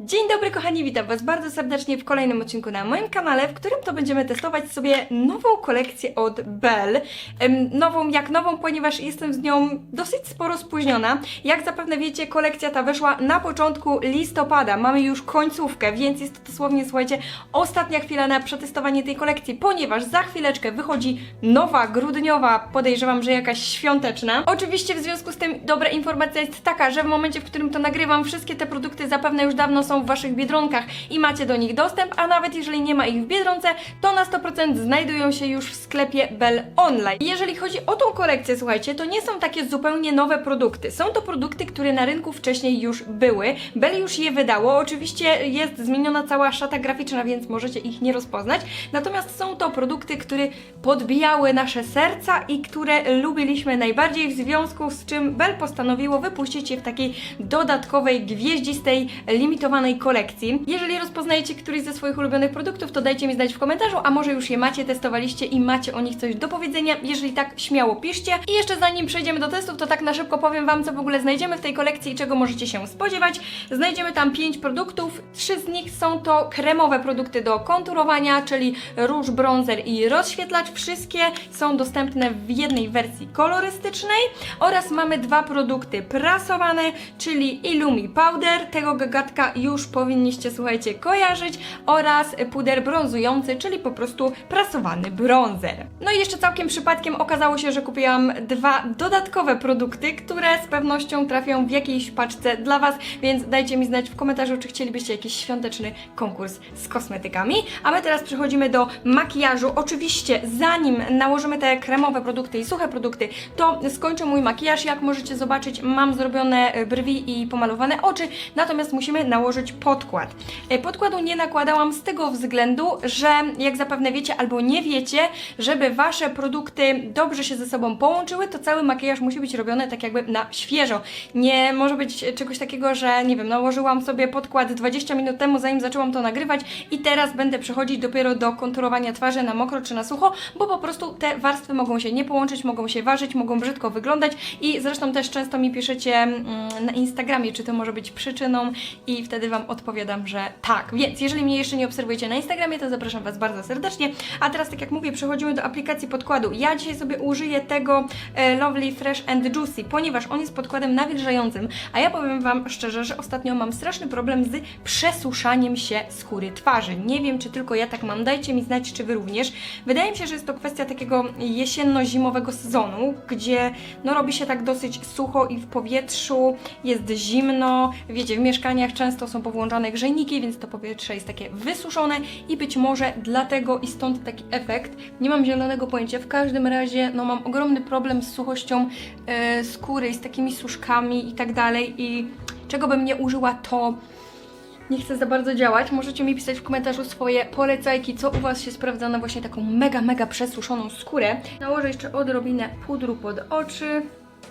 Dzień dobry kochani, witam Was bardzo serdecznie w kolejnym odcinku na moim kanale, w którym to będziemy testować sobie nową kolekcję od Bell. Nową jak nową, ponieważ jestem z nią dosyć sporo spóźniona. Jak zapewne wiecie, kolekcja ta weszła na początku listopada. Mamy już końcówkę, więc jest to dosłownie, słuchajcie, ostatnia chwila na przetestowanie tej kolekcji, ponieważ za chwileczkę wychodzi nowa, grudniowa, podejrzewam, że jakaś świąteczna. Oczywiście w związku z tym dobra informacja jest taka, że w momencie, w którym to nagrywam, wszystkie te produkty zapewne już dawno są w Waszych Biedronkach i macie do nich dostęp, a nawet jeżeli nie ma ich w Biedronce, to na 100% znajdują się już w sklepie Bell Online. Jeżeli chodzi o tą kolekcję, słuchajcie, to nie są takie zupełnie nowe produkty. Są to produkty, które na rynku wcześniej już były. Bell już je wydało. Oczywiście jest zmieniona cała szata graficzna, więc możecie ich nie rozpoznać. Natomiast są to produkty, które podbijały nasze serca i które lubiliśmy najbardziej, w związku z czym Bell postanowiło wypuścić je w takiej dodatkowej, gwieździstej, limitowanej kolekcji. Jeżeli rozpoznajecie któryś ze swoich ulubionych produktów, to dajcie mi znać w komentarzu, a może już je macie, testowaliście i macie o nich coś do powiedzenia. Jeżeli tak, śmiało piszcie. I jeszcze zanim przejdziemy do testów, to tak na szybko powiem Wam, co w ogóle znajdziemy w tej kolekcji i czego możecie się spodziewać. Znajdziemy tam 5 produktów. Trzy z nich są to kremowe produkty do konturowania, czyli róż, bronzer i rozświetlacz. Wszystkie są dostępne w jednej wersji kolorystycznej oraz mamy dwa produkty prasowane, czyli Illumi Powder, tego gagatka już powinniście, słuchajcie, kojarzyć oraz puder brązujący, czyli po prostu prasowany bronzer. No i jeszcze całkiem przypadkiem okazało się, że kupiłam dwa dodatkowe produkty, które z pewnością trafią w jakiejś paczce dla Was, więc dajcie mi znać w komentarzu, czy chcielibyście jakiś świąteczny konkurs z kosmetykami. A my teraz przechodzimy do makijażu. Oczywiście, zanim nałożymy te kremowe produkty i suche produkty, to skończę mój makijaż. Jak możecie zobaczyć, mam zrobione brwi i pomalowane oczy, natomiast musimy nałożyć podkład. E, Podkładu nie nakładałam z tego względu, że jak zapewne wiecie albo nie wiecie, żeby Wasze produkty dobrze się ze sobą połączyły, to cały makijaż musi być robiony tak jakby na świeżo. Nie może być czegoś takiego, że nie wiem, nałożyłam sobie podkład 20 minut temu, zanim zaczęłam to nagrywać i teraz będę przechodzić dopiero do konturowania twarzy na mokro czy na sucho, bo po prostu te warstwy mogą się nie połączyć, mogą się ważyć, mogą brzydko wyglądać i zresztą też często mi piszecie mm, na Instagramie, czy to może być przyczyną i wtedy Wam odpowiadam, że tak. Więc jeżeli mnie jeszcze nie obserwujecie na Instagramie, to zapraszam Was bardzo serdecznie. A teraz, tak jak mówię, przechodzimy do aplikacji podkładu. Ja dzisiaj sobie użyję tego e, Lovely Fresh and Juicy, ponieważ on jest podkładem nawilżającym, a ja powiem Wam szczerze, że ostatnio mam straszny problem z przesuszaniem się skóry twarzy. Nie wiem, czy tylko ja tak mam, dajcie mi znać, czy Wy również. Wydaje mi się, że jest to kwestia takiego jesienno-zimowego sezonu, gdzie no robi się tak dosyć sucho i w powietrzu jest zimno. Wiecie, w mieszkaniach często są powłączane grzejniki, więc to powietrze jest takie wysuszone i być może dlatego i stąd taki efekt. Nie mam zielonego pojęcia. W każdym razie no mam ogromny problem z suchością e, skóry z takimi suszkami i tak dalej i czego bym nie użyła to nie chcę za bardzo działać. Możecie mi pisać w komentarzu swoje polecajki, co u Was się sprawdza na właśnie taką mega, mega przesuszoną skórę. Nałożę jeszcze odrobinę pudru pod oczy.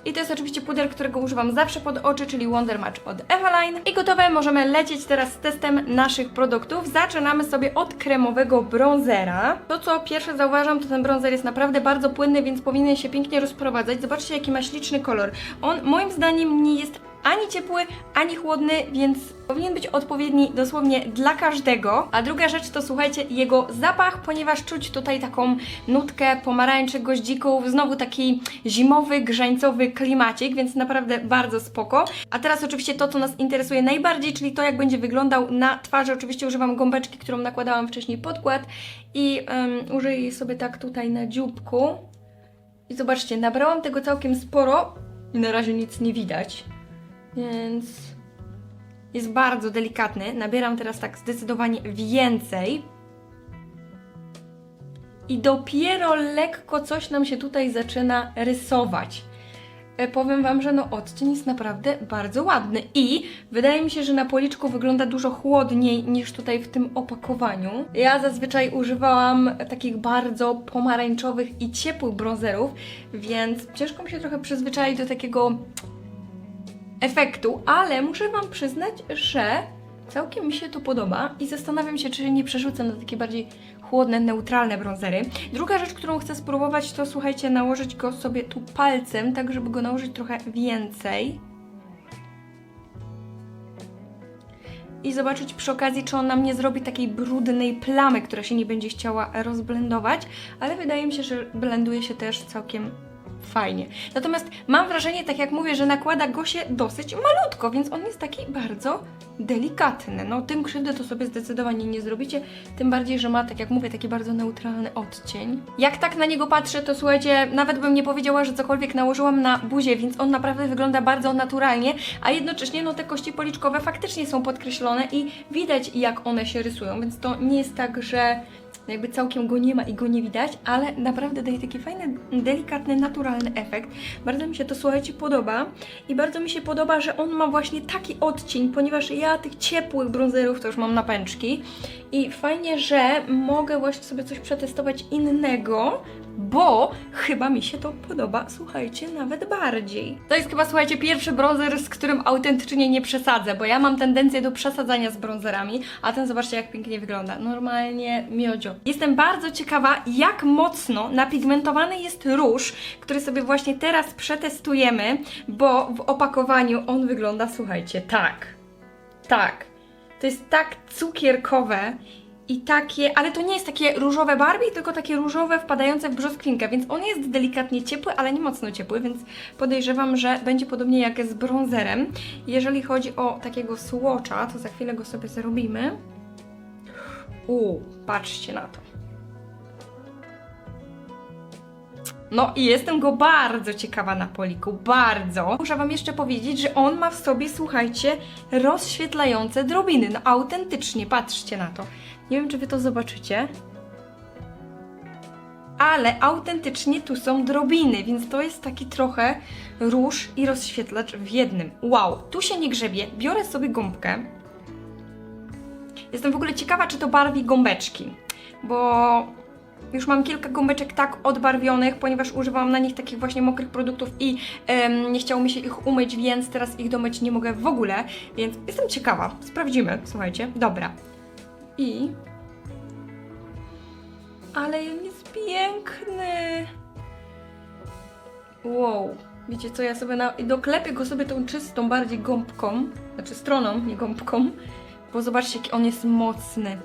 I to jest oczywiście puder, którego używam zawsze pod oczy, czyli Wonder Match od Eveline. I gotowe, możemy lecieć teraz z testem naszych produktów. Zaczynamy sobie od kremowego bronzera. To, co pierwsze zauważam, to ten bronzer jest naprawdę bardzo płynny, więc powinien się pięknie rozprowadzać. Zobaczcie, jaki ma śliczny kolor. On moim zdaniem nie jest ani ciepły, ani chłodny, więc powinien być odpowiedni dosłownie dla każdego. A druga rzecz to słuchajcie, jego zapach, ponieważ czuć tutaj taką nutkę pomarańczy, goździków, znowu taki zimowy, grzańcowy klimacik, więc naprawdę bardzo spoko. A teraz oczywiście to, co nas interesuje najbardziej, czyli to, jak będzie wyglądał na twarzy. Oczywiście używam gąbeczki, którą nakładałam wcześniej podkład i um, użyję jej sobie tak tutaj na dzióbku. I zobaczcie, nabrałam tego całkiem sporo i na razie nic nie widać. Więc jest bardzo delikatny. Nabieram teraz tak zdecydowanie więcej. I dopiero lekko coś nam się tutaj zaczyna rysować. E, Powiem Wam, że no odcień jest naprawdę bardzo ładny i wydaje mi się, że na policzku wygląda dużo chłodniej niż tutaj w tym opakowaniu. Ja zazwyczaj używałam takich bardzo pomarańczowych i ciepłych bronzerów, więc ciężko mi się trochę przyzwyczaić do takiego efektu, ale muszę Wam przyznać, że całkiem mi się to podoba i zastanawiam się, czy nie przerzucę na takie bardziej chłodne, neutralne bronzery. Druga rzecz, którą chcę spróbować, to słuchajcie, nałożyć go sobie tu palcem, tak żeby go nałożyć trochę więcej. i zobaczyć przy okazji, czy on nam nie zrobi takiej brudnej plamy, która się nie będzie chciała rozblendować, ale wydaje mi się, że blenduje się też całkiem fajnie. Natomiast mam wrażenie, tak jak mówię, że nakłada go się dosyć malutko, więc on jest taki bardzo delikatny. No tym krzywdy to sobie zdecydowanie nie zrobicie, tym bardziej, że ma, tak jak mówię, taki bardzo neutralny odcień. Jak tak na niego patrzę, to słuchajcie, nawet bym nie powiedziała, że cokolwiek nałożyłam na buzię, więc on naprawdę wygląda bardzo naturalnie, a jednocześnie no te kości policzkowe faktycznie są podkreślone i widać jak one się rysują, więc to nie jest tak, że jakby całkiem go nie ma i go nie widać, ale naprawdę daje taki fajny, delikatny, naturalny efekt. Bardzo mi się to, słuchajcie, podoba i bardzo mi się podoba, że on ma właśnie taki odcień, ponieważ ja tych ciepłych bronzerów to już mam na pęczki i fajnie, że mogę właśnie sobie coś przetestować innego, bo chyba mi się to podoba, słuchajcie, nawet bardziej. To jest chyba, słuchajcie, pierwszy bronzer, z którym autentycznie nie przesadzę, bo ja mam tendencję do przesadzania z bronzerami, a ten zobaczcie, jak pięknie wygląda. Normalnie miodzio. Jestem bardzo ciekawa, jak mocno napigmentowany jest róż, który sobie właśnie teraz przetestujemy, bo w opakowaniu on wygląda, słuchajcie, tak. Tak. To jest tak cukierkowe i takie, ale to nie jest takie różowe Barbie, tylko takie różowe wpadające w brzoskwinkę, więc on jest delikatnie ciepły, ale nie mocno ciepły, więc podejrzewam, że będzie podobnie jak z bronzerem. Jeżeli chodzi o takiego słocza, to za chwilę go sobie zrobimy. Uuu, patrzcie na to. No i jestem go bardzo ciekawa na poliku, bardzo. Muszę Wam jeszcze powiedzieć, że on ma w sobie, słuchajcie, rozświetlające drobiny. No autentycznie, patrzcie na to. Nie wiem, czy Wy to zobaczycie. Ale autentycznie tu są drobiny, więc to jest taki trochę róż i rozświetlacz w jednym. Wow, tu się nie grzebie. Biorę sobie gąbkę. Jestem w ogóle ciekawa, czy to barwi gąbeczki, bo już mam kilka gąbeczek tak odbarwionych, ponieważ używałam na nich takich właśnie mokrych produktów i em, nie chciało mi się ich umyć, więc teraz ich domyć nie mogę w ogóle, więc jestem ciekawa. Sprawdzimy, słuchajcie. Dobra. I... Ale on jest piękny! Wow. Wiecie co, ja sobie na... doklepię go sobie tą czystą bardziej gąbką, znaczy stroną, nie gąbką, bo zobaczcie, jaki on jest mocny.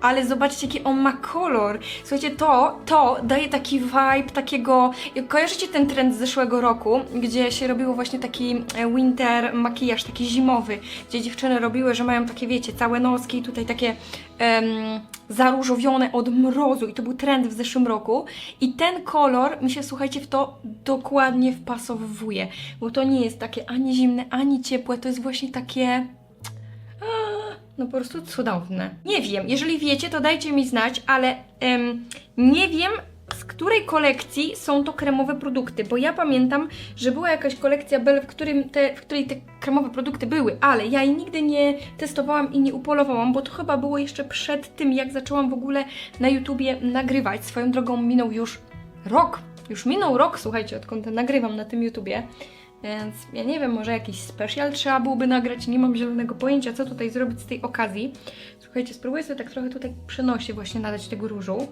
Ale zobaczcie, jaki on ma kolor. Słuchajcie, to, to daje taki vibe takiego... Kojarzycie ten trend z zeszłego roku, gdzie się robiło właśnie taki e, winter makijaż, taki zimowy, gdzie dziewczyny robiły, że mają takie, wiecie, całe noski i tutaj takie em, zaróżowione od mrozu. I to był trend w zeszłym roku. I ten kolor mi się, słuchajcie, w to dokładnie wpasowuje, bo to nie jest takie ani zimne, ani ciepłe, to jest właśnie takie... No po prostu cudowne. Nie wiem, jeżeli wiecie, to dajcie mi znać, ale em, nie wiem, z której kolekcji są to kremowe produkty, bo ja pamiętam, że była jakaś kolekcja Bell, w, którym te, w której te kremowe produkty były, ale ja jej nigdy nie testowałam i nie upolowałam, bo to chyba było jeszcze przed tym, jak zaczęłam w ogóle na YouTubie nagrywać. Swoją drogą minął już rok, już minął rok, słuchajcie, odkąd nagrywam na tym YouTubie. Więc ja nie wiem, może jakiś special trzeba byłoby nagrać, nie mam zielonego pojęcia, co tutaj zrobić z tej okazji. Słuchajcie, spróbuję sobie tak trochę tutaj przenosie właśnie nadać tego różu,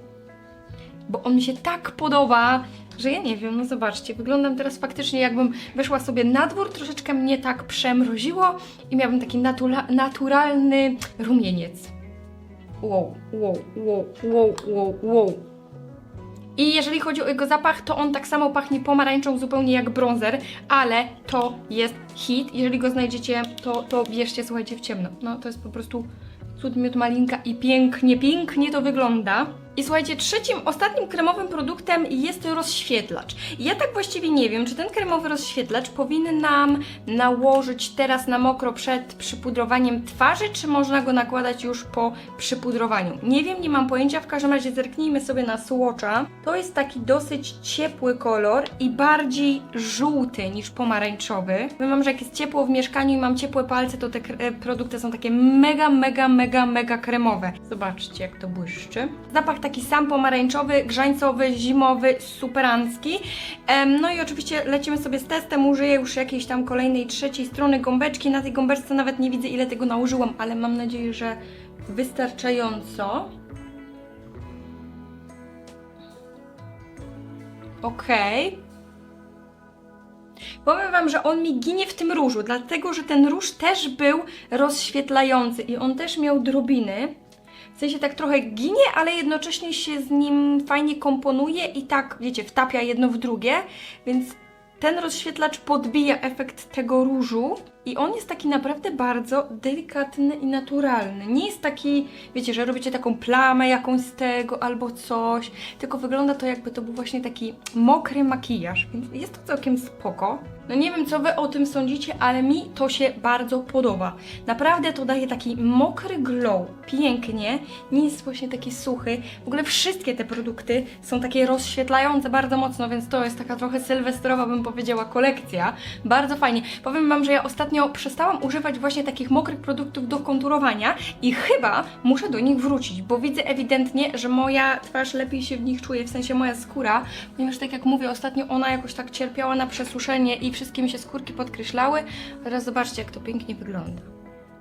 bo on mi się tak podoba, że ja nie wiem, no zobaczcie, wyglądam teraz faktycznie jakbym weszła sobie na dwór, troszeczkę mnie tak przemroziło i miałabym taki natura naturalny rumieniec. Wow, wow, wow, wow, wow, wow. I jeżeli chodzi o jego zapach, to on tak samo pachnie pomarańczą zupełnie jak bronzer, ale to jest hit. Jeżeli go znajdziecie, to, to bierzcie, słuchajcie, w ciemno. No to jest po prostu cud miód malinka i pięknie, pięknie to wygląda. I słuchajcie, trzecim, ostatnim kremowym produktem jest rozświetlacz. Ja tak właściwie nie wiem, czy ten kremowy rozświetlacz powinien nam nałożyć teraz na mokro przed przypudrowaniem twarzy, czy można go nakładać już po przypudrowaniu. Nie wiem, nie mam pojęcia, w każdym razie zerknijmy sobie na swatcha. To jest taki dosyć ciepły kolor i bardziej żółty niż pomarańczowy. Mam, że jak jest ciepło w mieszkaniu i mam ciepłe palce, to te produkty są takie mega, mega, mega, mega kremowe. Zobaczcie, jak to błyszczy. Zapach taki sam pomarańczowy, grzańcowy, zimowy, superancki. Em, no i oczywiście lecimy sobie z testem. Użyję już jakiejś tam kolejnej, trzeciej strony gąbeczki. Na tej gąbeczce nawet nie widzę, ile tego nałożyłam, ale mam nadzieję, że wystarczająco. Okej. Powiem Wam, że on mi ginie w tym różu, dlatego że ten róż też był rozświetlający i on też miał drobiny. W sensie tak trochę ginie, ale jednocześnie się z nim fajnie komponuje i tak, wiecie, wtapia jedno w drugie, więc ten rozświetlacz podbija efekt tego różu i on jest taki naprawdę bardzo delikatny i naturalny. Nie jest taki, wiecie, że robicie taką plamę jakąś z tego albo coś, tylko wygląda to jakby to był właśnie taki mokry makijaż, więc jest to całkiem spoko. No nie wiem, co Wy o tym sądzicie, ale mi to się bardzo podoba. Naprawdę to daje taki mokry glow, pięknie, nie jest właśnie taki suchy. W ogóle wszystkie te produkty są takie rozświetlające bardzo mocno, więc to jest taka trochę sylwestrowa, bym powiedziała, kolekcja. Bardzo fajnie. Powiem Wam, że ja ostatnio przestałam używać właśnie takich mokrych produktów do konturowania i chyba muszę do nich wrócić, bo widzę ewidentnie, że moja twarz lepiej się w nich czuje, w sensie moja skóra, ponieważ tak jak mówię, ostatnio ona jakoś tak cierpiała na przesuszenie i wszystkie mi się skórki podkreślały. Teraz zobaczcie, jak to pięknie wygląda.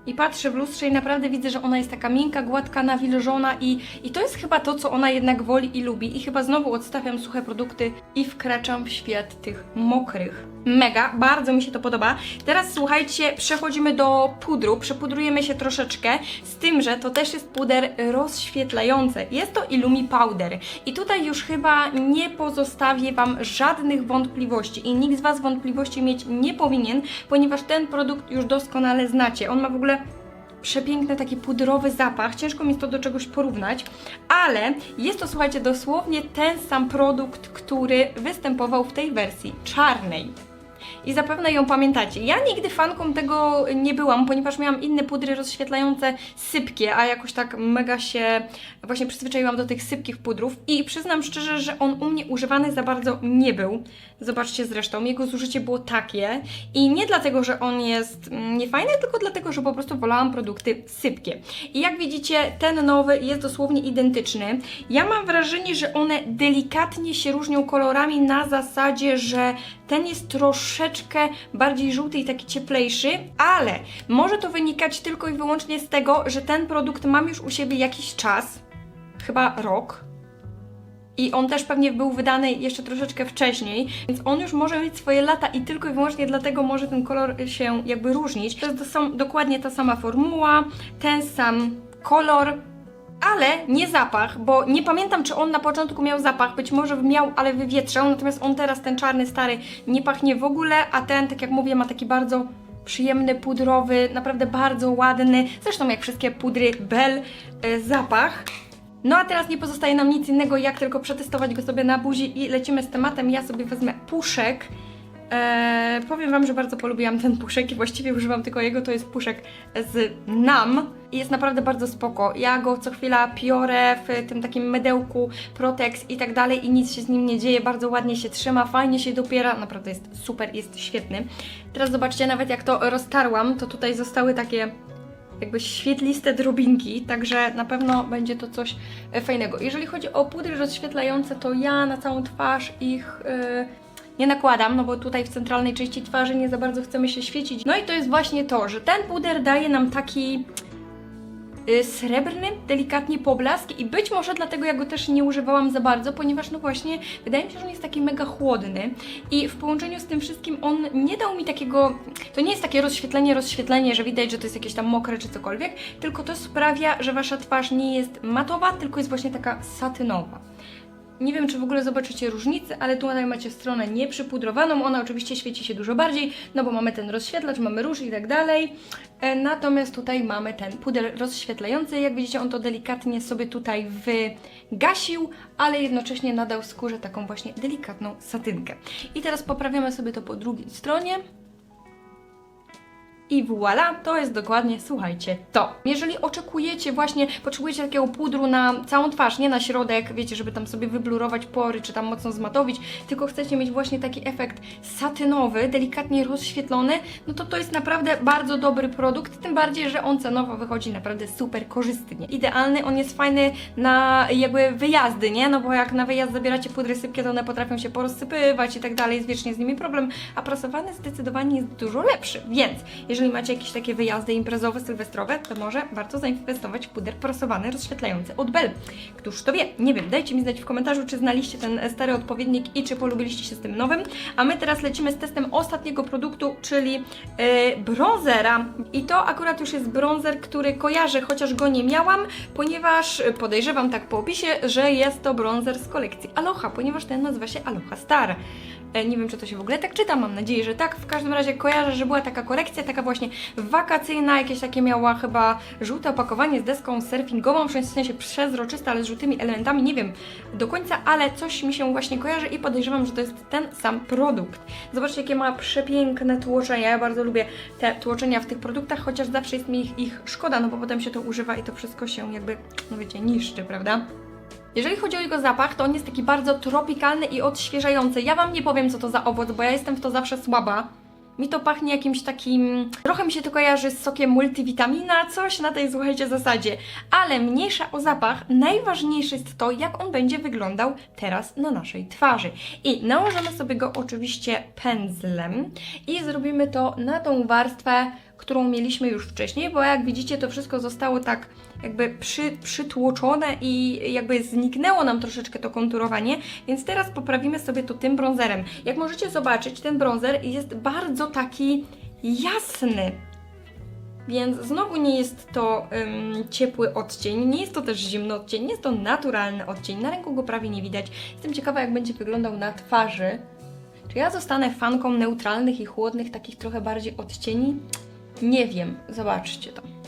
I patrzę w lustrze i naprawdę widzę, że ona jest taka miękka, gładka, nawilżona i, i to jest chyba to, co ona jednak woli i lubi. I chyba znowu odstawiam suche produkty i wkraczam w świat tych mokrych. Mega, bardzo mi się to podoba. Teraz słuchajcie, przechodzimy do pudru. Przepudrujemy się troszeczkę, z tym, że to też jest puder rozświetlający. Jest to Illumi Powder. I tutaj już chyba nie pozostawię Wam żadnych wątpliwości i nikt z Was wątpliwości mieć nie powinien, ponieważ ten produkt już doskonale znacie. On ma w ogóle przepiękny taki pudrowy zapach. Ciężko mi jest to do czegoś porównać, ale jest to, słuchajcie, dosłownie ten sam produkt, który występował w tej wersji czarnej. I zapewne ją pamiętacie. Ja nigdy fanką tego nie byłam, ponieważ miałam inne pudry rozświetlające sypkie, a jakoś tak mega się właśnie przyzwyczaiłam do tych sypkich pudrów i przyznam szczerze, że on u mnie używany za bardzo nie był. Zobaczcie zresztą, jego zużycie było takie i nie dlatego, że on jest mm, niefajny, tylko dlatego, że po prostu wolałam produkty sypkie. I jak widzicie, ten nowy jest dosłownie identyczny. Ja mam wrażenie, że one delikatnie się różnią kolorami na zasadzie, że ten jest troszeczkę bardziej żółty i taki cieplejszy, ale może to wynikać tylko i wyłącznie z tego, że ten produkt mam już u siebie jakiś czas, chyba rok. I on też pewnie był wydany jeszcze troszeczkę wcześniej, więc on już może mieć swoje lata i tylko i wyłącznie dlatego może ten kolor się jakby różnić. To jest dokładnie ta sama formuła, ten sam kolor, ale nie zapach, bo nie pamiętam, czy on na początku miał zapach, być może miał, ale wywietrzał, natomiast on teraz, ten czarny, stary, nie pachnie w ogóle, a ten, tak jak mówię, ma taki bardzo przyjemny, pudrowy, naprawdę bardzo ładny, zresztą jak wszystkie pudry Bell, e, zapach. No a teraz nie pozostaje nam nic innego, jak tylko przetestować go sobie na buzi i lecimy z tematem. Ja sobie wezmę puszek. Eee, powiem Wam, że bardzo polubiłam ten puszek i właściwie używam tylko jego, to jest puszek z NAM i jest naprawdę bardzo spoko. Ja go co chwila piorę w tym takim mydełku Protex i tak dalej i nic się z nim nie dzieje, bardzo ładnie się trzyma, fajnie się dopiera, naprawdę jest super, jest świetny. Teraz zobaczcie, nawet jak to roztarłam, to tutaj zostały takie jakby świetliste drobinki, także na pewno będzie to coś e, fajnego. Jeżeli chodzi o pudry rozświetlające, to ja na całą twarz ich e, nie nakładam, no bo tutaj w centralnej części twarzy nie za bardzo chcemy się świecić. No i to jest właśnie to, że ten puder daje nam taki y, srebrny, delikatnie poblask i być może dlatego ja go też nie używałam za bardzo, ponieważ no właśnie wydaje mi się, że on jest taki mega chłodny i w połączeniu z tym wszystkim on nie dał mi takiego, to nie jest takie rozświetlenie, rozświetlenie, że widać, że to jest jakieś tam mokre czy cokolwiek, tylko to sprawia, że Wasza twarz nie jest matowa, tylko jest właśnie taka satynowa. Nie wiem, czy w ogóle zobaczycie różnicę, ale tutaj macie stronę nieprzypudrowaną. Ona oczywiście świeci się dużo bardziej, no bo mamy ten rozświetlacz, mamy róż i tak dalej. E, Natomiast tutaj mamy ten puder rozświetlający. Jak widzicie, on to delikatnie sobie tutaj wygasił, ale jednocześnie nadał skórze taką właśnie delikatną satynkę. I teraz poprawiamy sobie to po drugiej stronie. I voilà, to jest dokładnie, słuchajcie, to. Jeżeli oczekujecie właśnie, potrzebujecie takiego pudru na całą twarz, nie na środek, wiecie, żeby tam sobie wyblurować pory, czy tam mocno zmatowić, tylko chcecie mieć właśnie taki efekt satynowy, delikatnie rozświetlony, no to to jest naprawdę bardzo dobry produkt, tym bardziej, że on cenowo wychodzi naprawdę super korzystnie. Idealny, on jest fajny na jakby wyjazdy, nie? No bo jak na wyjazd zabieracie pudry sypkie, to one potrafią się porozsypywać i tak dalej, jest wiecznie z nimi problem, a prasowany zdecydowanie jest dużo lepszy, więc jeżeli jeżeli macie jakieś takie wyjazdy imprezowe, sylwestrowe, to może warto zainwestować w puder prosowany, rozświetlający od Bell. Któż to wie? Nie wiem, dajcie mi znać w komentarzu, czy znaliście ten stary odpowiednik i czy polubiliście się z tym nowym. A my teraz lecimy z testem ostatniego produktu, czyli e, bronzera. I to akurat już jest bronzer, który kojarzę, chociaż go nie miałam, ponieważ e, podejrzewam tak po opisie, że jest to bronzer z kolekcji Aloha, ponieważ ten nazywa się Aloha Star. E, Nie wiem, czy to się w ogóle tak czyta, mam nadzieję, że tak. W każdym razie kojarzę, że była taka kolekcja, taka właśnie wakacyjna, jakieś takie miała chyba żółte opakowanie z deską surfingową, w sensie przezroczyste, ale z żółtymi elementami, nie wiem do końca, ale coś mi się właśnie kojarzy i podejrzewam, że to jest ten sam produkt. Zobaczcie, jakie ma przepiękne tłoczenia. Ja bardzo lubię te tłoczenia w tych produktach, chociaż zawsze jest mi ich, ich szkoda, no bo potem się to używa i to wszystko się jakby, no wiecie, niszczy, prawda? Jeżeli chodzi o jego zapach, to on jest taki bardzo tropikalny i odświeżający. Ja Wam nie powiem, co to za owoc, bo ja jestem w to zawsze słaba. Mi to pachnie jakimś takim. Trochę mi się to kojarzy z sokiem multivitamina, coś na tej, słuchajcie, zasadzie. Ale mniejsza o zapach, najważniejsze jest to, jak on będzie wyglądał teraz na naszej twarzy. I nałożymy sobie go oczywiście pędzlem i zrobimy to na tą warstwę, którą mieliśmy już wcześniej, bo jak widzicie, to wszystko zostało tak jakby przy, przytłoczone i jakby zniknęło nam troszeczkę to konturowanie, więc teraz poprawimy sobie to tym bronzerem. Jak możecie zobaczyć, ten bronzer jest bardzo taki jasny. Więc znowu nie jest to ciepły odcień, nie jest to też zimny odcień, jest to naturalny odcień. Na ręku go prawie nie widać. Jestem ciekawa, jak będzie wyglądał na twarzy. Czy ja zostanę fanką neutralnych i chłodnych, takich trochę bardziej odcieni? Nie wiem, zobaczcie to.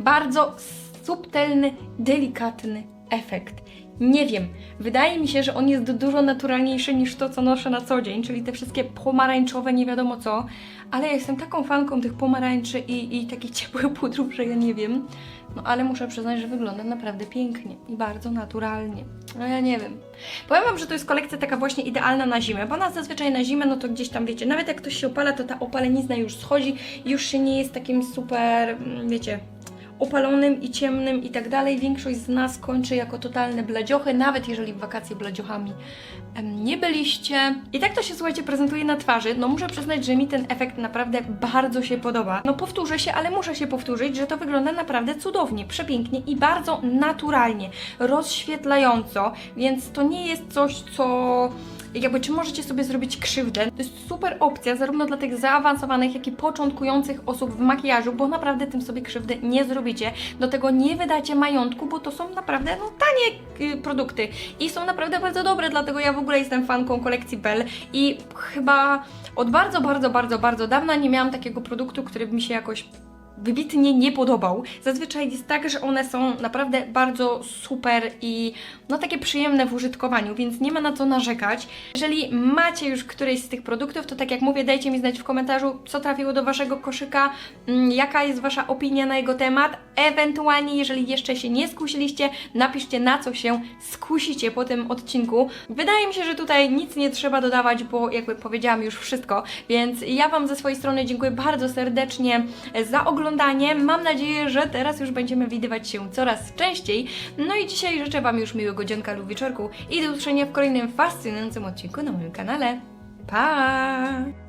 Bardzo subtelny, delikatny efekt. Nie wiem, wydaje mi się, że on jest dużo naturalniejszy niż to, co noszę na co dzień, czyli te wszystkie pomarańczowe, nie wiadomo co, ale ja jestem taką fanką tych pomarańczy i, i takich ciepłych pudrów, że ja nie wiem. No ale muszę przyznać, że wygląda naprawdę pięknie i bardzo naturalnie. No ja nie wiem. Powiem Wam, że to jest kolekcja taka właśnie idealna na zimę, bo nas zazwyczaj na zimę, no to gdzieś tam wiecie, nawet jak ktoś się opala, to ta opalenizna już schodzi już się nie jest takim super, mm, wiecie, opalonym i ciemnym i tak dalej. Większość z nas kończy jako totalne bladziochy, nawet jeżeli w wakacje bladziochami em, nie byliście. I tak to się, słuchajcie, prezentuje na twarzy. No muszę przyznać, że mi ten efekt naprawdę bardzo się podoba. No powtórzę się, ale muszę się powtórzyć, że to wygląda naprawdę cudownie, przepięknie i bardzo naturalnie, rozświetlająco, więc to nie jest coś, co jakby czy możecie sobie zrobić krzywdę. To jest super opcja zarówno dla tych zaawansowanych, jak i początkujących osób w makijażu, bo naprawdę tym sobie krzywdy nie zrobicie. Do tego nie wydacie majątku, bo to są naprawdę no, tanie y, produkty i są naprawdę bardzo dobre, dlatego ja w ogóle jestem fanką kolekcji Bell i chyba od bardzo, bardzo, bardzo, bardzo dawna nie miałam takiego produktu, który by mi się jakoś wybitnie nie podobał. Zazwyczaj jest tak, że one są naprawdę bardzo super i no takie przyjemne w użytkowaniu, więc nie ma na co narzekać. Jeżeli macie już któryś z tych produktów, to tak jak mówię, dajcie mi znać w komentarzu, co trafiło do Waszego koszyka, mm, jaka jest Wasza opinia na jego temat. Ewentualnie, jeżeli jeszcze się nie skusiliście, napiszcie na co się skusicie po tym odcinku. Wydaje mi się, że tutaj nic nie trzeba dodawać, bo jakby powiedziałam już wszystko, więc ja Wam ze swojej strony dziękuję bardzo serdecznie za oglądanie. Mam nadzieję, że teraz już będziemy widywać się coraz częściej. No i dzisiaj życzę Wam już miłego dzionka lub wieczorku i do usłyszenia w kolejnym fascynującym odcinku na moim kanale. Pa!